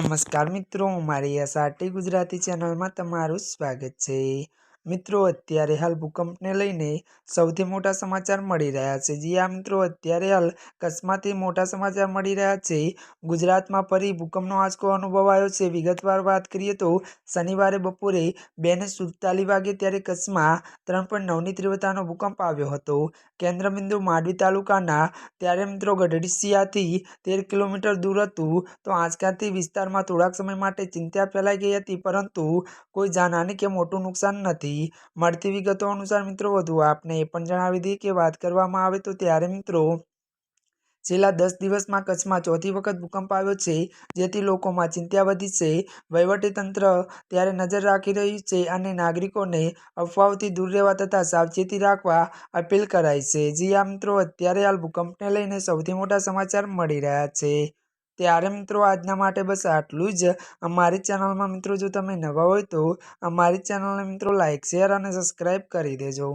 નમસ્કાર મિત્રો મારી એસઆરટી ગુજરાતી ચેનલમાં તમારું સ્વાગત છે. મિત્રો, અત્યારે હાલ ભૂકંપને લઈને સૌથી મોટા સમાચાર મળી રહ્યા છે. જી આ મિત્રો, અત્યારે હાલ કચ્છમાંથી મોટા સમાચાર મળી રહ્યા છે. ગુજરાતમાં ફરી ભૂકંપનો આંચકો અનુભવાયો છે. વિગતવાર વાત કરીએ તો, શનિવારે બપોરે બે ને સુડતાલીસ વાગે ત્યારે કચ્છમાં ત્રણ પોઈન્ટ નવની તીવ્રતાનો ભૂકંપ આવ્યો હતો. કેન્દ્રબિંદુ માંડવી તાલુકાના ત્યારે મિત્રો ગઢડીસિયાથી તેર કિલોમીટર દૂર હતું. તો આંચકાથી વિસ્તારમાં થોડાક સમય માટે ચિંતા ફેલાઈ ગઈ હતી, પરંતુ કોઈ જાનહાની કે મોટું નુકસાન નથી. મળતી વિગતો અનુસાર મિત્રો, વધુ આપને એ પણ જણાવી દઈએ કે વાત કરવામાં આવે તો ત્યારે મિત્રો, છેલ્લા દસ દિવસમાં કચ્છમાં ચોથી વખત ભૂકંપ આવ્યો છે, જેથી લોકોમાં ચિંતા વધી છે. વહીવટીતંત્ર ત્યારે નજર રાખી રહ્યું છે અને નાગરિકોને અફવાઓથી દૂર રહેવા તથા સાવચેતી રાખવા અપીલ કરાઈ છે. જી આ મિત્રો, અત્યારે હાલ ભૂકંપને લઈને સૌથી મોટા સમાચાર મળી રહ્યા છે. ત્યારે મિત્રો આજના માટે બસ આટલું જ. અમારી ચેનલમાં મિત્રો જો તમે નવા હોય તો અમારી ચેનલને મિત્રો લાઇક શેર અને સબસ્ક્રાઈબ કરી દેજો.